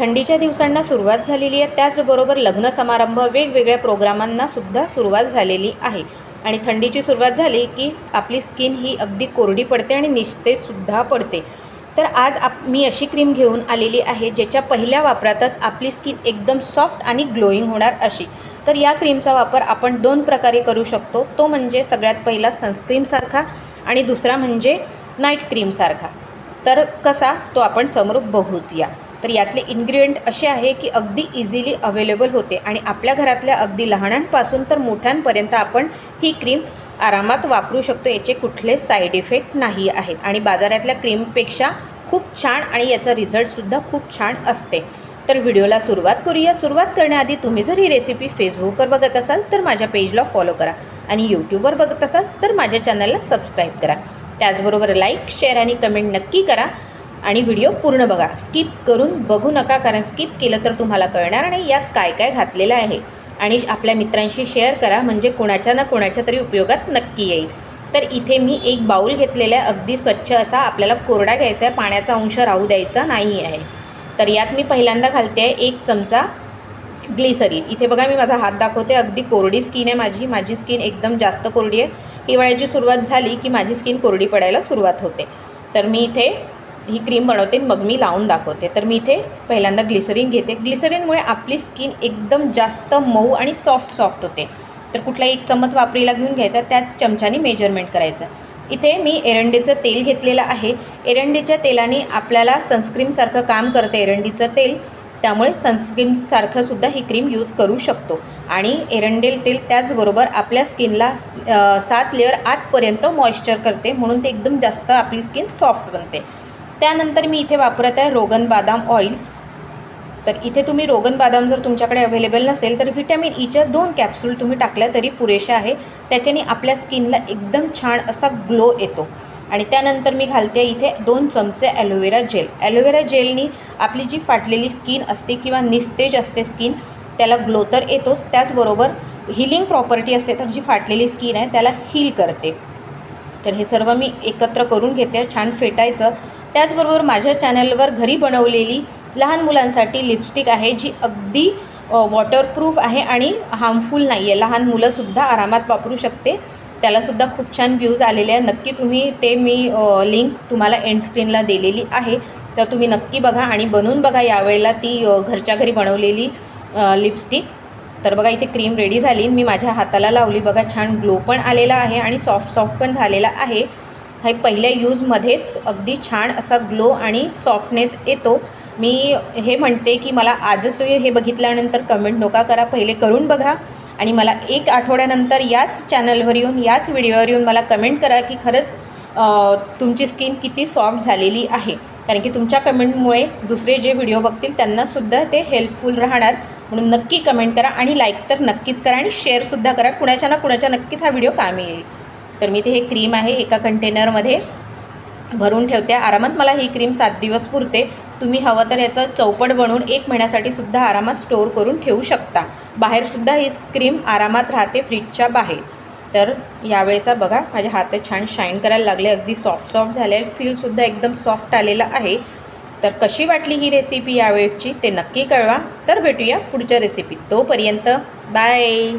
थंडीच्या दिवसांना सुरुवात झालेली आहे. त्याचबरोबर लग्न समारंभ वेगवेगळ्या प्रोग्रामांना सुद्धा सुरुवात झालेली आहे. आणि थंडीची सुरुवात झाली की आपली स्किन ही अगदी कोरडी पडते आणि निस्तेजसुद्धा पडते. तर आज आप मी अशी क्रीम घेऊन आलेली आहे ज्याच्या पहिल्या वापरातच आपली स्किन एकदम सॉफ्ट आणि ग्लोईंग होणार अशी. तर या क्रीमचा वापर आपण दोन प्रकारे करू शकतो. तो म्हणजे सगळ्यात पहिला सनस्क्रीमसारखा आणि दुसरा म्हणजे नाईट क्रीमसारखा तर कसा? तो आपण समोर बघूच या. तर यातले इन्ग्रेडियंट असे आहे की अगदी इझिली अवेलेबल होते. आणि आपल्या घरातल्या अगदी लहानांपासून तर मोठ्यांपर्यंत आपण ही क्रीम आरामात वापरू शकतो. याचे कुठले साईड इफेक्ट नाही आहेत. आणि बाजारातल्या क्रीमपेक्षा खूप छान आणि याचा रिझल्टसुद्धा खूप छान असते. तर व्हिडिओला सुरुवात करूया. सुरुवात करण्याआधी तुम्ही जर ही रेसिपी फेसबुकवर बघत असाल तर माझ्या पेजला फॉलो करा. आणि यूट्यूबवर बघत असाल तर माझ्या चॅनलला सबस्क्राईब करा. त्याचबरोबर लाईक शेअर आणि कमेंट नक्की करा. आणि व्हिडिओ पूर्ण बघा. स्किप करून बघू नका कारण स्किप केलं तर तुम्हाला कळणार नाही यात काय काय घातलेलं आहे. आणि आपल्या मित्रांशी शेअर करा म्हणजे कोणाच्या ना कोणाच्या तरी उपयोगात नक्की येईल. तर इथे मी एक बाऊल घेतलेला आहे अगदी स्वच्छ असा. आपल्याला कोरडा घ्यायचा आहे पाण्याचा अंश राहू द्यायचा नाही आहे. तर यात मी पहिल्यांदा घालते आहे एक चमचा ग्लिसरीन. इथे बघा मी माझा हात दाखवते अगदी कोरडी स्किन आहे माझी. माझी स्किन एकदम जास्त कोरडी आहे. हिवाळ्याची सुरुवात झाली की माझी स्किन कोरडी पडायला सुरुवात होते. तर मी इथे ही क्रीम बनवते मग मी लावून दाखवते. तर मी इथे पहिल्यांदा ग्लिसरीन घेते. ग्लिसरीनमुळे आपली स्किन एकदम जास्त मऊ आणि सॉफ्ट सॉफ्ट होते. तर कुठलाही एक चमच वापरीला घेऊन घ्यायचा त्याच चमच्याने मेजरमेंट करायचं. इथे मी एरंडीचं तेल घेतलेलं आहे. एरंडीच्या तेलाने आपल्याला सनस्क्रीमसारखं काम करतं एरंडीचं तेल. त्यामुळे सनस्क्रीमसारखंसुद्धा ही क्रीम यूज करू शकतो. आणि एरंडेल तेल त्याचबरोबर आपल्या स्किनला सात लेअर आतपर्यंत मॉइश्चर करते. म्हणून ते एकदम जास्त आपली स्किन सॉफ्ट बनते. त्यानंतर मी इथे वापरत आहे रोगन बादाम ऑइल तर इथे तुम्ही रोगन बादाम जर तुमच्याकडे अवेलेबल नसेल तर व्हिटॅमिन ईच्या e दोन कॅप्सूल तुम्ही टाकल्या तरी पुरेशा आहे. त्याच्याने आपल्या स्किनला एकदम छान असा ग्लो येतो. आणि त्यानंतर मी घालते इथे दोन चमचे ॲलोवेरा जेल ॲलोवेरा जेलनी आपली जी फाटलेली स्किन असते किंवा निस्तेज असते स्किन त्याला ग्लो तर येतोच. त्याचबरोबर हिलिंग प्रॉपर्टी असते तर जी फाटलेली स्किन आहे त्याला हील करते. तर हे सर्व मी एकत्र करून घेते. छान फेटायचं. त्याचबरोबर माझ्या चॅनलवर घरी बनवलेली लहान मुलांसाठी लिपस्टिक आहे जी अगदी वॉटरप्रूफ आहे आणि हार्मफुल नाही आहे लहान मुलंसुद्धा आरामात वापरू शकते. त्यालासुद्धा खूप छान व्ह्यूज आलेले आहे नक्की तुम्ही ते मी लिंक तुम्हाला एंड स्क्रीनला दिलेली आहे. तर तुम्ही नक्की बघा आणि बनवून बघा यावेळेला ती घरच्या घरी बनवलेली लिपस्टिक तर बघा इथे क्रीम रेडी झाली. मी माझ्या हाताला लावली. बघा छान ग्लो पण आलेला आहे आणि सॉफ्ट सॉफ्ट पण झालेला आहे. हे पहिल्या यूजमध्येच अगदी छान असा ग्लो आणि सॉफ्टनेस येतो. मी हे म्हणते की मला आजच तुम्ही हे बघितल्यानंतर कमेंट नका करा. पहिले करून बघा. आणि मला एक आठवड्यानंतर याच चॅनलवर येऊन याच व्हिडिओवर येऊन मला कमेंट करा की खरंच तुमची स्किन किती सॉफ्ट झालेली आहे. कारण की तुमच्या कमेंटमुळे दुसरे जे व्हिडिओ बघतील त्यांनासुद्धा ते हेल्पफुल राहणार. म्हणून नक्की कमेंट करा आणि लाईक तर नक्कीच करा आणि शेअरसुद्धा करा. कुणाच्या ना कुणाच्या नक्कीच हा व्हिडिओ कामी येईल. तर मी ते हे क्रीम आहे एका कंटेनरमध्ये भरून ठेवते. आरामात मला ही क्रीम सात दिवस पुरते. तुम्ही हवं तर याचं चौपट बनवून एक महिन्यासाठी सुद्धा आरामात स्टोअर करून ठेवू शकता. बाहेरसुद्धा ही क्रीम आरामात राहते फ्रीजच्या बाहेर. तर यावेळेसा बघा माझे हात छान शाईन करायला लागले अगदी सॉफ्ट सॉफ्ट झाले फीलसुद्धा एकदम सॉफ्ट आलेलं आहे. तर कशी वाटली ही रेसिपी यावेळची ते नक्की कळवा. तर भेटूया पुढच्या रेसिपीत तोपर्यंत बाय